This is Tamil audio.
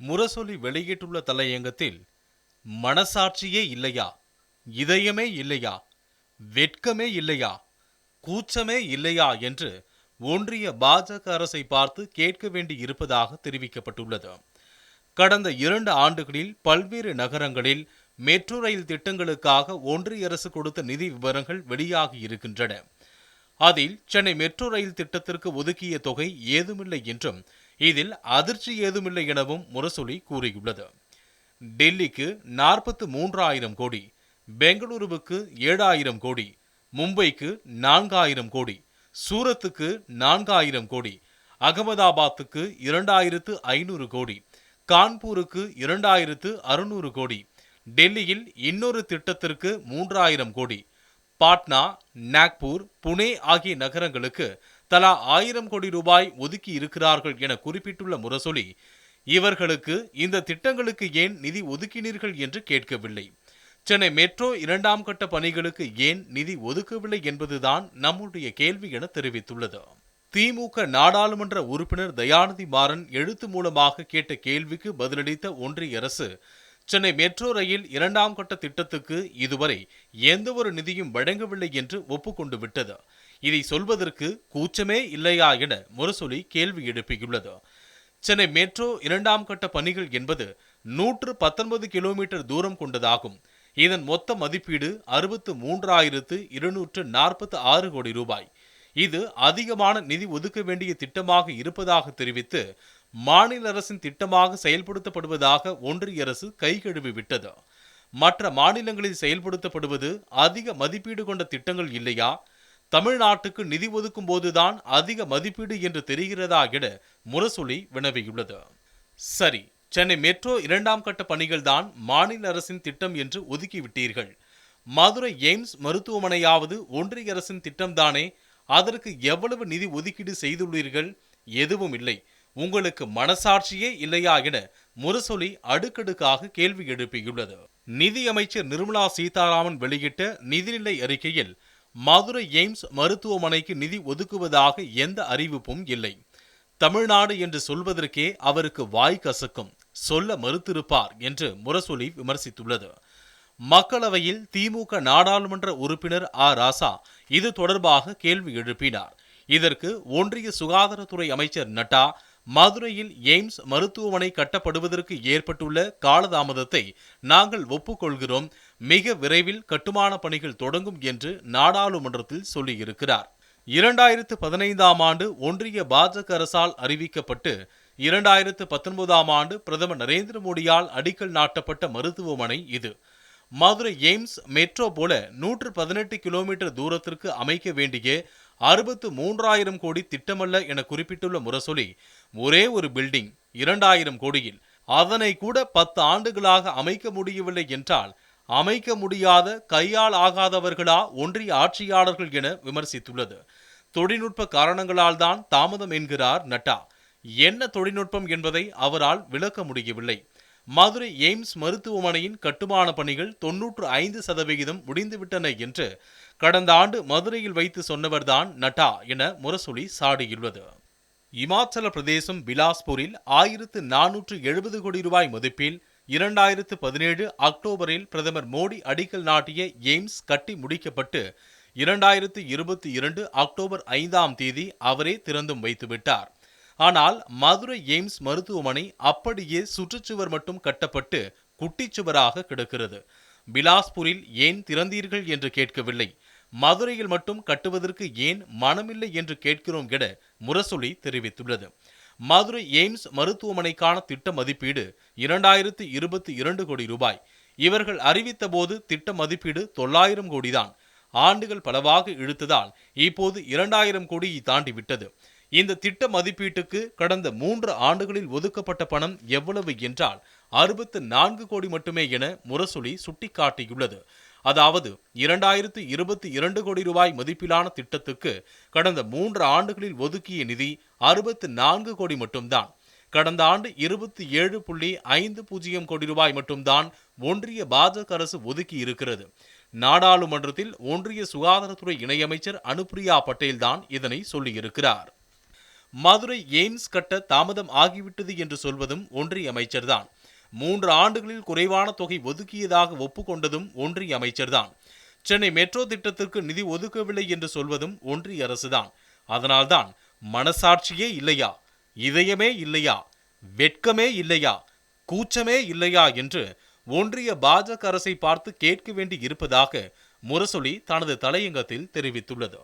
முரசொலி வெளியிட்டுள்ள தலையங்கத்தில் மனசாட்சியே இல்லையா? இதயமே இல்லையா? வெட்கமே இல்லையா? கூச்சமே இல்லையா? என்று ஒன்றிய பாஜக அரசை பார்த்து கேட்க வேண்டி இருப்பதாக தெரிவிக்கப்பட்டுள்ளது. கடந்த இரண்டு ஆண்டுகளில் பல்வேறு நகரங்களில் மெட்ரோ ரயில் திட்டங்களுக்காக ஒன்றிய அரசு கொடுத்த நிதி விவரங்கள் வெளியாகி இருக்கின்றன. அதில் சென்னை மெட்ரோ ரயில் திட்டத்திற்கு ஒதுக்கிய தொகை ஏதுமில்லை என்றும் இதில் அதிர்ச்சி ஏதுமில்லை எனவும் முரசொலி கூறியுள்ளது. டெல்லிக்கு நாற்பத்து மூன்றாயிரம் கோடி பெங்களூருவுக்கு ஏழாயிரம் கோடி மும்பைக்கு நான்காயிரம் கோடி சூரத்துக்கு நான்காயிரம் கோடி அகமதாபாத்துக்கு இரண்டாயிரத்து ஐநூறு கோடி கான்பூருக்கு இரண்டாயிரத்து அறுநூறு கோடி டெல்லியில் இன்னொரு திட்டத்திற்கு மூன்றாயிரம் கோடி பாட்னா நாக்பூர் புனே ஆகிய நகரங்களுக்கு தலா ஆயிரம் கோடி ரூபாய் ஒதுக்கி இருக்கிறார்கள் என குறிப்பிட்டுள்ள முரசொலி இவர்களுக்கு இந்த திட்டங்களுக்கு ஏன் நிதி ஒதுக்கினீர்கள் என்று கேட்கவில்லை. சென்னை மெட்ரோ இரண்டாம் கட்ட பணிகளுக்கு ஏன் நிதி ஒதுக்கவில்லை என்பதுதான் நம்முடைய கேள்வி என தெரிவித்துள்ளது. திமுக நாடாளுமன்ற உறுப்பினர் தயாநிதி மாறன் எழுத்து மூலமாக கேட்ட கேள்விக்கு பதிலளித்த ஒன்றிய அரசு சென்னை மெட்ரோ ரயில் இரண்டாம் கட்ட திட்டத்துக்கு இதுவரை எந்த ஒரு நிதியும் வழங்கவில்லை என்று ஒப்புக்கொண்டு விட்டது. இதை சொல்வதற்கு கூச்சமே இல்லையா என முரசொலி கேள்வி எழுப்பியுள்ளது. சென்னை மெட்ரோ இரண்டாம் கட்ட பணிகள் என்பது நூற்று பத்தொன்பது கிலோமீட்டர் தூரம் கொண்டதாகும். இதன் மொத்த மதிப்பீடு அறுபத்து மூன்றாயிரத்து இருநூற்று நாற்பத்தி ஆறு கோடி ரூபாய். இது அதிகமான நிதி ஒதுக்க வேண்டிய திட்டமாக இருப்பதாக தெரிவித்து மாநில அரசின் திட்டமாக செயல்படுத்தப்படுவதாக ஒன்றிய அரசு கைகழுவி விட்டது. மற்ற மாநிலங்களில் செயல்படுத்தப்படுவது அதிக மதிப்பீடு கொண்ட திட்டங்கள் இல்லையா? தமிழ்நாட்டுக்கு நிதி ஒதுக்கும் போதுதான் அதிக மதிப்பீடு என்று தெரிகிறதா என முரசொலி வினவியுள்ளது. சரி சென்னை மெட்ரோ இரண்டாம் கட்ட பணிகள் தான் மாநில அரசின் திட்டம் என்று ஒதுக்கிவிட்டீர்கள். மதுரை எய்ம்ஸ் மருத்துவமனையாவது ஒன்றிய அரசின் திட்டம்தானே? அதற்கு எவ்வளவு நிதி ஒதுக்கீடு செய்துள்ளீர்கள்? எதுவும் இல்லை. உங்களுக்கு மனசாட்சியே இல்லையா என முரசொலி அடுக்கடுக்காக கேள்வி எழுப்பியுள்ளது. நிதியமைச்சர் நிர்மலா சீதாராமன் வெளியிட்ட நிதிநிலை அறிக்கையில் மதுரை எய்ம்ஸ் மருத்துவமனைக்கு நிதி ஒதுக்குவதாக எந்த அறிவிப்பும் இல்லை. தமிழ்நாடு என்று சொல்வதற்கே அவருக்கு வாய் கசக்கும். சொல்ல மறுத்திருப்பார் என்று முரசொலி விமர்சித்துள்ளது. மக்களவையில் திமுக நாடாளுமன்ற உறுப்பினர் ஆ. ராசா இது தொடர்பாக கேள்வி எழுப்பினார். இதற்கு ஒன்றிய சுகாதாரத்துறை அமைச்சர் நட்டா மதுரையில் எய்ம்ஸ் மருத்துவமனை கட்டப்படுவதற்கு ஏற்பட்டுள்ள காலதாமதத்தை நாங்கள் ஒப்புக்கொள்கிறோம். மிக விரைவில் கட்டுமான பணிகள் தொடங்கும் என்று நாடாளுமன்றத்தில் சொல்லியிருக்கிறார். இரண்டாயிரத்து பதினைந்தாம் ஆண்டு ஒன்றிய பாஜக அரசால் அறிவிக்கப்பட்டு இரண்டாயிரத்து பத்தொன்பதாம் ஆண்டு பிரதமர் நரேந்திர மோடியால் அடிக்கல் நாட்டப்பட்ட மருத்துவமனை இது. மதுரை எய்ம்ஸ் மெட்ரோ போல நூற்று பதினெட்டு கிலோமீட்டர் தூரத்திற்கு அமைக்க வேண்டிய அறுபத்து மூன்றாயிரம் கோடி திட்டமல்ல என குறிப்பிட்டுள்ள முரசொலி ஒரே ஒரு பில்டிங் இரண்டாயிரம் கோடியில். அதனை கூட பத்து ஆண்டுகளாக அமைக்க முடியவில்லை என்றால் அமைக்க முடியாத கையால் ஆகாதவர்களா ஒன்றிய ஆட்சியாளர்கள் என விமர்சித்துள்ளது. தொழில்நுட்ப காரணங்களால் தான் தாமதம் என்கிறார் நட்டா. என்ன தொழில்நுட்பம் என்பதை அவரால் விளக்க முடியவில்லை. மதுரை எய்ம்ஸ் மருத்துவமனையின் கட்டுமான பணிகள் தொன்னூற்று ஐந்து சதவிகிதம் முடிந்துவிட்டன என்று கடந்த ஆண்டு மதுரையில் வைத்து சொன்னவர்தான் நட்டா என முரசொலி சாடியுள்ளது. இமாச்சல பிரதேசம் பிலாஸ்பூரில் ஆயிரத்து நானூற்று எழுபது கோடி ரூபாய் மதிப்பில் இரண்டாயிரத்து பதினேழு அக்டோபரில் பிரதமர் மோடி அடிக்கல் நாட்டிய எய்ம்ஸ் கட்டி முடிக்கப்பட்டு இரண்டாயிரத்து இருபத்தி இரண்டு அக்டோபர் ஐந்தாம் தேதி அவரே திறந்தும் வைத்துவிட்டார். ஆனால் மதுரை எய்ம்ஸ் மருத்துவமனை அப்படியே சுற்றுச்சுவர் மட்டும் கட்டப்பட்டு குட்டிச்சுவராக கிடக்கிறது. பிலாஸ்பூரில் ஏன் திறந்தீர்கள் என்று கேட்கவில்லை. மதுரையில் மட்டும் கட்டுவதற்கு ஏன் மனமில்லை என்று கேட்கிறோம் என முரசொலி தெரிவித்துள்ளது. மதுரை எய்ம்ஸ் மருத்துவமனைக்கான திட்ட மதிப்பீடு இரண்டாயிரத்து இருபத்தி இரண்டு கோடி ரூபாய். இவர்கள் அறிவித்த போது திட்ட மதிப்பீடு தொள்ளாயிரம் கோடிதான். ஆண்டுகள் பலவாக இழுத்ததால் இப்போது இரண்டாயிரம் கோடியை தாண்டி விட்டது இந்த திட்ட மதிப்பீட்டுக்கு கடந்த மூன்று ஆண்டுகளில் ஒதுக்கப்பட்ட பணம் எவ்வளவு என்றால் அறுபத்து நான்கு கோடி மட்டுமே என முரசொலி சுட்டிக்காட்டியுள்ளது. அதாவது இரண்டாயிரத்து இருபத்தி இரண்டு கோடி ரூபாய் மதிப்பிலான திட்டத்துக்கு கடந்த மூன்று ஆண்டுகளில் ஒதுக்கிய நிதி அறுபத்து நான்கு கோடி மட்டும்தான். கடந்த ஆண்டு இருபத்தி ஏழு புள்ளி ஐந்து பூஜ்ஜியம் கோடி ரூபாய் மட்டும்தான் ஒன்றிய பாஜக அரசு ஒதுக்கி இருக்கிறது. நாடாளுமன்றத்தில் ஒன்றிய சுகாதாரத்துறை இணையமைச்சர் அனுப்பிரியா பட்டேல் தான் இதனை சொல்லியிருக்கிறார். மதுரை எய்ம்ஸ் கட்ட தாமதம் ஆகிவிட்டது என்று சொல்வதும் ஒன்றிய அமைச்சர்தான் மூன்று ஆண்டுகளில் குறைவான தொகை ஒதுக்கியதாக ஒப்புக்கொண்டதும் ஒன்றிய அமைச்சர்தான். சென்னை மெட்ரோ திட்டத்திற்கு நிதி ஒதுக்கவில்லை என்று சொல்வதும் ஒன்றிய அரசுதான். அதனால்தான் மனசாட்சியே இல்லையா? இதயமே இல்லையா? வெட்கமே இல்லையா? கூச்சமே இல்லையா? என்று ஒன்றிய பாஜக அரசை பார்த்து கேட்க வேண்டி இருப்பதாக முரசொலி தனது தலையங்கத்தில் தெரிவித்துள்ளது.